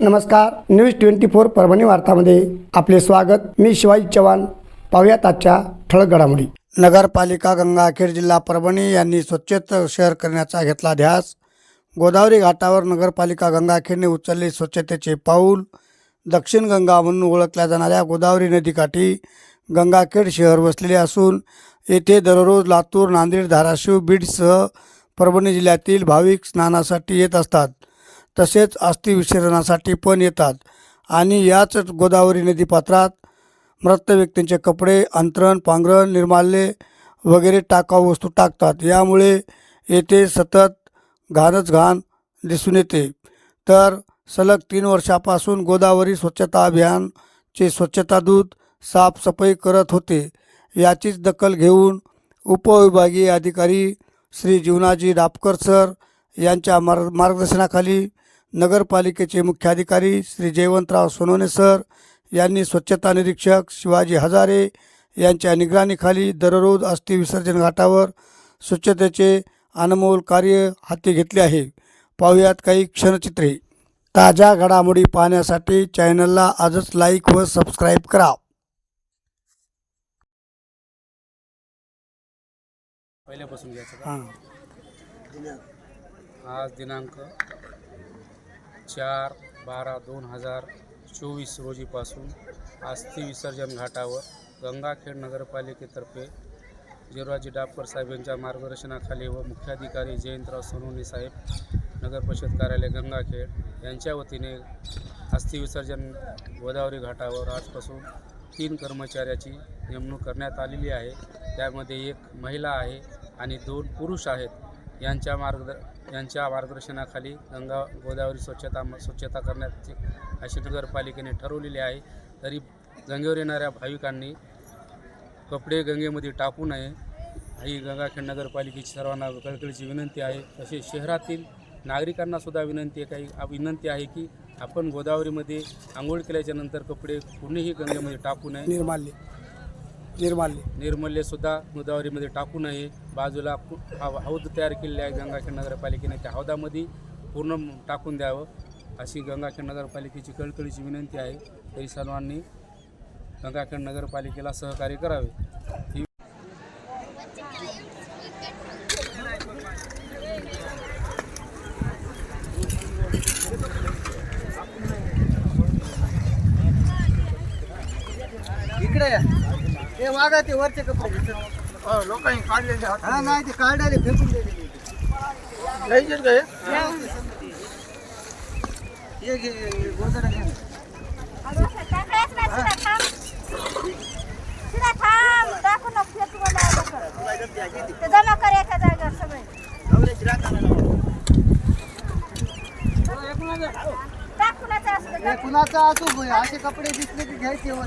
नमस्कार news twenty four Parbhani वार्तामध्ये आपले स्वागत. मी शिवाजी चव्हाण. पाहुयात आजच्या ठळक घडामोडी. नगरपालिका गंगाखेड जिल्हा परभणी यांनी स्वच्छता शहर करण्याचा घेतला ध्यास. गोदावरी घाटावर नगरपालिका गंगाखेडने उचलले स्वच्छतेचे पाऊल. दक्षिण गंगा म्हणून ओळखल्या जाणाऱ्या गोदावरी नदीकाठी गंगाखेड शहर वसलेले असून येथे दररोज लातूर नांदेड धाराशिव बीडसह परभणी जिल्ह्यातील भाविक स्नानासाठी येत असतात. तसेच अस्थि विसर्जनासाठी पण येतात. आणि याच गोदावरी नदीपात्रात मृत व्यक्तींचे कपडे अंतरण पांघरण निर्माल्य वगैरे टाकाऊ वस्तू टाकतात. यामुळे येथे सतत घाणच घाण दिसून येते. तर सलग तीन वर्षापासून गोदावरी स्वच्छता अभियानचे स्वच्छता दूत साफसफाई करत होते. याचीच दखल घेऊन उपविभागीय अधिकारी श्री जीवनाजी डापकर सर यांच्या मार्ग मार्गदर्शनाखाली नगरपालिकेचे मुख्याधिकारी श्री जयवंतराव सोनवणे सर यांनी स्वच्छता निरीक्षक शिवाजी हजारे यांच्या निगराणीखाली दररोज अस्थि विसर्जन घाटावर स्वच्छतेचे अनमोल कार्य हाती घेतले आहे. पाहुयात काही क्षणचित्रे. ताज्या घडामोडी पाहण्यासाठी चॅनलला आजच लाईक व सबस्क्राईब करा. पहिल्यापासून हां. आज दिनांक चार बारा दोन हजार चोवीस रोजीपासून अस्थि विसर्जन घाटावर गंगाखेड नगरपालिकेतर्फे जिरवाजी डापकर साहेब यांच्या मार्गदर्शनाखाली व मुख्याधिकारी जयंतराव सोनवणे साहेब नगर परिषद कार्यालय गंगाखेड यांच्या वतीने अस्थि विसर्जन गोदावरी घाटावर आजपासून तीन कर्मचाऱ्याची नेमणूक करण्यात आलेली आहे. त्यामध्ये एक महिला आहे आणि दोन पुरुष आहेत. यांच्या मार्गद यांच्या मार्गदर्शनाखाली गंगा गोदावरी स्वच्छता स्वच्छता करण्याची अशी नगरपालिकेने ठरवलेले आहे. तरी गंगेवर येणाऱ्या भाविकांनी कपडे गंगेमध्ये टाकू नये. ही गंगाखेड नगरपालिकेची सर्वांना कळकळीची विनंती आहे. तसेच शहरातील नागरिकांनासुद्धा विनंती आहे काही विनंती आहे की आपण गोदावरीमध्ये आंघोळ केल्याच्यानंतर कपडे कुणीही गंगेमध्ये टाकू नये. निर्माल्य. निर्माल्य. निर्मल्यसुद्धा गोदावरीमध्ये टाकू नये. बाजूला कु- हौद तयार केलेले आहे गंगाखेड नगरपालिकेने. त्या हौदामध्ये पूर्ण टाकून द्यावं अशी गंगाखेड नगरपालिकेची कळकळीची विनंती आहे. तरी सर्वांनी गंगाखेड नगरपालिकेला सहकार्य करावे. ही ते वागा ते वरचे कपडे लोकांनी काढलेले हा नाही ते काढायला फेकून दिलेले घ्यायचे काय ये घे गोदडा घे जमा कर एका जागेवर सगळे हे कुणाचा असू असे कपडे दिसले की घ्यायचे वर.